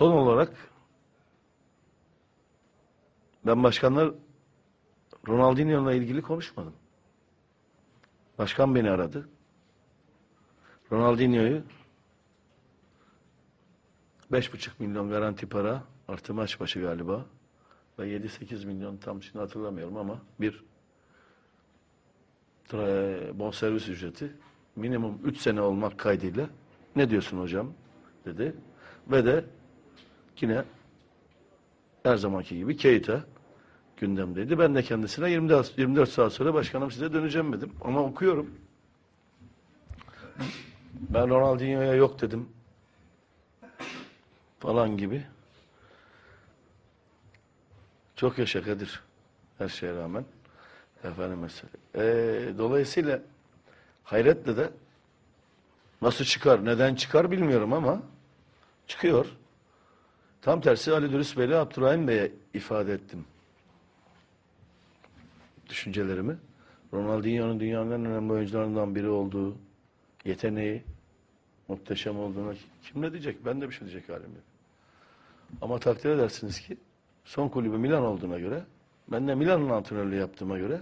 Son olarak ben başkanlar Ronaldinho'yla ilgili konuşmadım. Başkan beni aradı. Ronaldinho'yu 5,5 milyon garanti para artı maç başı galiba ve 7-8 milyon tam şimdi hatırlamıyorum ama bir bonservis ücreti minimum 3 sene olmak kaydıyla ne diyorsun hocam dedi ve de yine her zamanki gibi Keita gündemdeydi. Ben de kendisine 24, 24 saat sonra başkanım size döneceğim dedim. Ama okuyorum. Ben Ronaldinho'ya yok dedim. Falan gibi. Çok yaşa Kadir. Her şeye rağmen. Efendim mesela. Ee, dolayısıyla hayretle de nasıl çıkar, neden çıkar bilmiyorum ama çıkıyor. Tam tersi Ali Dürüst Bey'le Abdurrahim Bey'e ifade ettim düşüncelerimi. Ronaldinho'nun dünyanın en önemli oyuncularından biri olduğu, yeteneği, muhteşem olduğuna kim ne diyecek? Ben de bir şey diyecek halim yok. Ama takdir edersiniz ki son kulübü Milan olduğuna göre, ben de Milan'ın antrenörlüğü yaptığıma göre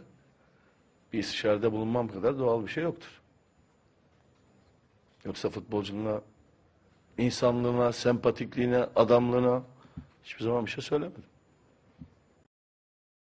bir istişarede bulunmam kadar doğal bir şey yoktur. Yoksa futbolculuğuna, insanlığına, sempatikliğine, adamlığına hiçbir zaman bir şey söylemedim.